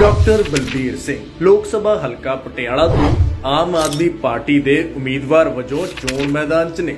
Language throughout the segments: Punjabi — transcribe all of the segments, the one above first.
ਡਾਕਟਰ ਬਲਬੀਰ ਸਿੰਘ, ਲੋਕ ਸਭਾ ਹਲਕਾ ਪਟਿਆਲਾ ਤੋਂ ਆਮ ਆਦਮੀ ਪਾਰਟੀ ਦੇ ਉਮੀਦਵਾਰ ਵਜੋਂ ਚੋਣ ਮੈਦਾਨ 'ਚ ਨੇ।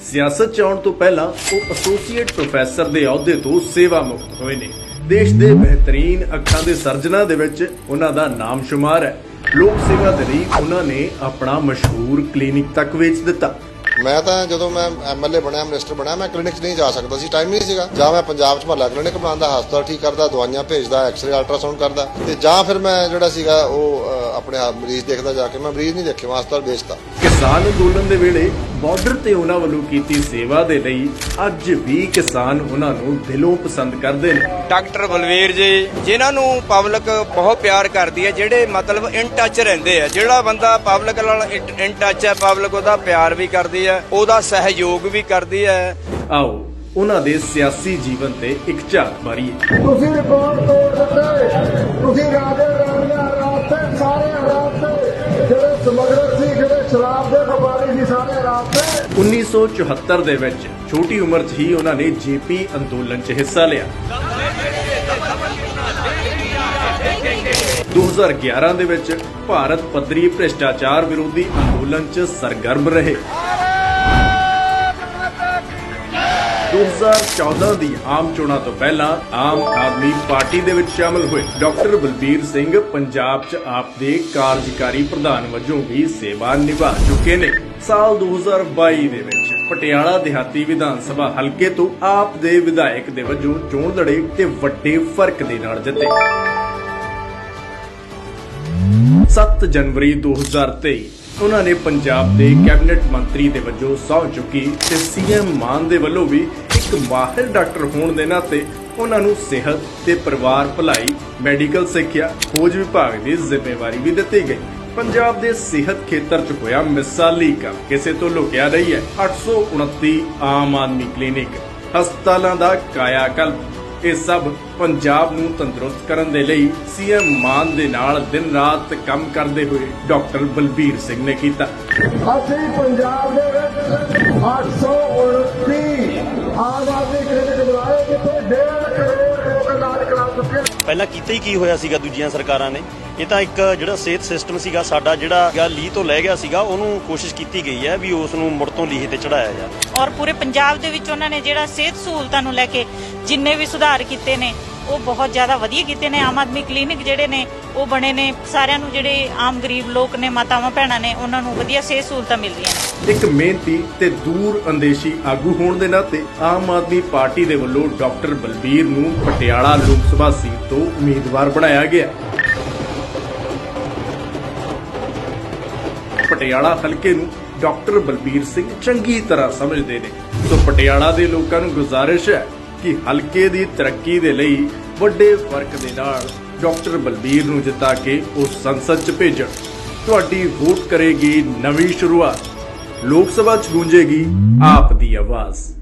ਸਿਆਸਤ 'ਚ ਆਉਣ ਤੋਂ ਪਹਿਲਾਂ ਉਹ ਐਸੋਸੀਏਟ ਪ੍ਰੋਫੈਸਰ ਦੇ ਅਹੁਦੇ ਤੋਂ ਸੇਵਾ ਮੁਕਤ ਹੋਏ ਨੇ। ਦੇਸ਼ ਦੇ ਬਿਹਤਰੀਨ ਅੱਖਾਂ ਦੇ ਸਰਜਨਾ ਦੇ ਵਿੱਚ ਉਹਨਾਂ ਦਾ ਨਾਮ ਸ਼ੁਮਾਰ ਹੈ। ਲੋਕ ਸੇਵਾ ਦੇ ਲਈ ਉਹਨਾਂ ਨੇ ਆਪਣਾ ਮਸ਼ਹੂਰ ਕਲੀਨਿਕ ਤੱਕ ਵੇਚ ਦਿੱਤਾ। ਮੈਂ ਤਾਂ ਜਦੋਂ ਮੈਂ ਐਮਐਲਏ ਬਣਿਆ ਮਿਨਿਸਟਰ ਬਣਿਆ, ਮੈਂ ਕਲੀਨਿਕ 'ਚ ਨਹੀਂ ਜਾ ਸਕਦਾ ਸੀ ਟਾਈਮ ਨਹੀਂ ਸੀਗਾ। ਜਾਂ ਮੈਂ ਪੰਜਾਬ 'ਚ ਮਹੱਲਾ ਕਲੀਨਿਕ ਬਣਾਉਂਦਾ ਹਸਪਤਾਲ ਠੀਕ ਕਰਦਾ, ਦਵਾਈਆਂ ਭੇਜਦਾ ਐਕਸ-ਰੇ ਅਲਟਰਾਸਾਊਂਡ ਕਰਦਾ। ਤੇ ਜਾਂ ਫਿਰ ਮੈਂ ਜਿਹੜਾ ਸੀਗਾ, ਉਹ ਆਪਣੇ ਆਪ ਮਰੀਜ਼ ਦੇਖਦਾ ਜਾ ਕੇ ਮੈਂ ਮਰੀਜ਼ ਨਹੀਂ ਦੇਖੇ ਮੈਂ ਹਸਪਤਾਲ ਵੇਚਤਾ। ਕਿਸਾਨ ਅੰਦੋਲਨ ਦੇ ਵੇਲੇ ਬਾਰਡਰ ਤੇ ਉਹਨਾਂ ਵੱਲੋਂ ਕੀਤੀ ਸੇਵਾ ਦੇ ਲਈ ਅੱਜ ਵੀ ਕਿਸਾਨ ਉਹਨਾਂ ਨੂੰ ਦਿਲੋਂ ਪਸੰਦ ਕਰਦੇ ਨੇ। ਡਾਕਟਰ ਬਲਵੀਰ ਜੀ ਜਿਨ੍ਹਾਂ ਨੂੰ ਪਬਲਿਕ ਬਹੁਤ ਪਿਆਰ ਕਰਦੀ ਹੈ ਜਿਹੜੇ ਮਤਲਬ ਇਨ ਟੱਚ ਰਹਿੰਦੇ ਆ ਜਿਹੜਾ ਬੰਦਾ ਪਬਲਿਕ ਨਾਲ ਇਨ ਟੱਚ ਹੈ ਪਬਲਿਕ ਉਹਦਾ ਪਿਆਰ ਵੀ ਕਰਦੀ ਹੈ ਉਹਦਾ ਸਹਿਯੋਗ ਵੀ ਕਰਦੀ ਹੈ। ਆਓ ਉਹਨਾਂ ਦੇ ਸਿਆਸੀ ਜੀਵਨ ਤੇ ਇੱਕ ਝਾਤ ਮਾਰੀਏ। ਤੁਸੀਂ ਰਿਕਾਰਡ ਤੋੜ ਦਿੱਤੇ ਤੁਸੀਂ ਰਾਜੇ ਸ਼ਰਾਬ ਦੇ ਵਪਾਰੀ ਸੀ ਸਾਰੇ ਰਾਸਤੇ 1974 ਦੇ ਵਿੱਚ ਛੋਟੀ ਉਮਰ 'ਚ ਹੀ ਉਹਨਾਂ ਨੇ ਜੇਪੀ ਅੰਦੋਲਨ 'ਚ ਹਿੱਸਾ ਲਿਆ। 2011 ਦੇ ਵਿੱਚ ਭਾਰਤ ਪੱਧਰੀ ਭ੍ਰਿਸ਼ਟਾਚਾਰ ਵਿਰੋਧੀ ਅੰਦੋਲਨ 'ਚ ਸਰਗਰਮ ਰਹੇ। 2014 ਦੀ ਆਮ ਚੋਣਾਂ ਤੋਂ ਪਹਿਲਾਂ ਆਮ ਆਦਮੀ ਪਾਰਟੀ ਦੇ ਵਿੱਚ ਸ਼ਾਮਲ ਹੋਏ ਡਾਕਟਰ ਬਲਬੀਰ ਸਿੰਘ ਪੰਜਾਬ 'ਚ ਆਪ ਦੇ ਕਾਰਜਕਾਰੀ ਪ੍ਰਧਾਨ ਵਜੋਂ ਵੀ ਸੇਵਾ ਨਿਭਾ ਚੁੱਕੇ ਨੇ। ਸਾਲ 2022 ਦੇ ਵਿੱਚ ਪਟਿਆਲਾ ਦਿਹਾਤੀ ਵਿਧਾਨ ਸਭਾ ਹਲਕੇ ਤੋਂ ਆਪ ਦੇ ਵਿਧਾਇਕ ਦੇ ਵਜੋਂ ਚੋਣ ਲੜੇ ਤੇ ਵੱਡੇ ਫ਼ਰਕ ਦੇ ਨਾਲ ਜਿੱਤੇ। 7 ਜਨਵਰੀ 2023 ਉਹਨਾਂ ਨੇ ਪੰਜਾਬ ਦੇ ਕੈਬਨਿਟ ਮੰਤਰੀ ਦੇ ਵਜੋਂ ਸਹੁੰ ਚੁੱਕੀ ਤੇ ਸੀਐਮ ਮਾਨ ਦੇ ਵੱਲੋਂ ਵੀ ਇੱਕ ਮਾਹਿਰ ਡਾਕਟਰ ਹੋਣ ਦੇ ਨਾਤੇ ਉਹਨਾਂ ਨੂੰ ਸਿਹਤ ਤੇ ਪਰਿਵਾਰ ਭਲਾਈ, ਮੈਡੀਕਲ ਸਿੱਖਿਆ, ਖੋਜ ਵਿਭਾਗ ਦੀ ਜ਼ਿੰਮੇਵਾਰੀ ਵੀ ਦਿੱਤੀ ਗਈ। ਪੰਜਾਬ ਦੇ ਸਿਹਤ ਖੇਤਰ 'ਚ ਹੋਇਆ ਮਿਸਾਲੀ ਕੰਮ। ਕਿਸੇ ਤੋਂ ਲੁਕਿਆ ਨਹੀਂ ਹੈ। 829 ਆਮ ਆਦਮੀ ਕਲੀਨਿਕ। ਹਸਪਤਾਲਾਂ ਦਾ ਕਾਇਆ ਕਲਪ ਇਹ ਸਭ ਪੰਜਾਬ ਨੂੰ ਤੰਦਰੁਸਤ ਕਰਨ ਦੇ ਲਈ ਸੀਐਮ ਮਾਨ ਦੇ ਨਾਲ ਦਿਨ ਰਾਤ ਕੰਮ ਕਰਦੇ ਹੋਏ ਡਾਕਟਰ ਬਲਬੀਰ ਸਿੰਘ ਨੇ ਕੀਤਾ। ਅਸੀਂ ਪੰਜਾਬ ਦੇ ਵਿੱਚ 829 ਆਮ ਆਦਮੀ ਕ੍ਰਿਕਟ ਬਣਾਏ ਜਿੱਥੇ 1.5 ਕਰੋੜ ਲੋਕ ਇਲਾਜ ਕਰਾ ਚੁੱਕੇ ਨੇ। ਪਹਿਲਾਂ ਕੀਤਾ ਹੀ ਕੀ ਹੋਇਆ ਸੀਗਾ ਦੂਜੀਆਂ ਸਰਕਾਰਾਂ ਨੇ? ਇਹ ਤਾਂ ਇੱਕ ਜਿਹੜਾ ਸਿਹਤ ਸਿਸਟਮ ਸੀਗਾ ਸਾਡਾ ਜਿਹੜਾ ਗਾ ਲੀਹ ਤੋਂ ਲੈ ਗਿਆ ਸੀਗਾ ਉਹਨੂੰ ਕੋਸ਼ਿਸ਼ ਕੀਤੀ ਗਈ ਹੈ ਵੀ ਉਸ ਨੂੰ ਮੁੜ ਤੋਂ ਲੀਹ ਤੇ ਚੜਾਇਆ ਜਾਵੇ। ਔਰ ਪੂਰੇ ਪੰਜਾਬ ਦੇ ਵਿੱਚ ਉਹਨਾਂ ਨੇ ਜਿਹੜਾ ਸਿਹਤ ਸਹੂਲਤਾਂ ਨੂੰ ਲੈ ਕੇ ਜਿੰਨੇ ਵੀ ਸੁਧਾਰ ਕੀਤੇ ਨੇ ਉਹ ਬਹੁਤ ਜ਼ਿਆਦਾ ਵਧੀਆ ਕੀਤੇ ਨੇ। ਆਮ ਆਦਮੀ ਕਲੀਨਿਕ ਜਿਹੜੇ ਨੇ ਉਹ ਬਣੇ ਨੇ। ਸਾਰਿਆਂ ਨੂੰ ਜਿਹੜੇ ਆਮ ਗਰੀਬ ਲੋਕ ਨੇ ਮਾਤਾਵਾਂ ਭੈਣਾਂ ਨੇ ਉਹਨਾਂ ਨੂੰ ਵਧੀਆ ਸਿਹਤ ਸਹੂਲਤਾਂ ਮਿਲ ਰਹੀਆਂ ਨੇ। ਇੱਕ ਮਿਹਨਤੀ ਤੇ ਦੂਰ ਅੰਦੇਸ਼ੀ ਆਗੂ ਹੋਣ ਦੇ ਨਾਤੇ ਆਮ ਆਦਮੀ ਪਾਰਟੀ ਦੇ ਵੱਲੋਂ ਡਾਕਟਰ ਬਲਬੀਰ ਨੂੰ ਪਟਿਆਲਾ ਲੋਕ ਸਭਾ ਸੀਟ ਤੋਂ ਉਮੀਦਵਾਰ ਬਣਾਇਆ ਗਿਆ। ਪਟਿਆਲਾ ਹਲਕੇ ਨੂੰ ਡਾਕਟਰ ਬਲਬੀਰ ਸਿੰਘ ਚੰਗੀ ਤਰ੍ਹਾਂ ਸਮਝਦੇ ਨੇ। ਸੋ ਪਟਿਆਲਾ ਦੇ ਲੋਕਾਂ ਨੂੰ ਗੁਜ਼ਾਰਿਸ਼ ਹੈ ਕਿ ਹਲਕੇ ਦੀ ਤਰੱਕੀ ਦੇ ਲਈ ਵੱਡੇ ਫ਼ਰਕ ਦੇ ਨਾਲ ਡਾਕਟਰ ਬਲਬੀਰ ਨੂੰ ਜਿਤਾ ਕੇ ਉਹ ਸੰਸਦ 'ਚ ਭੇਜਣ। ਤੁਹਾਡੀ ਵੋਟ ਕਰੇਗੀ ਨਵੀਂ ਸ਼ੁਰੂਆਤ। ਲੋਕ ਸਭਾ 'ਚ ਗੂੰਜੇਗੀ ਆਪ ਦੀ ਆਵਾਜ਼।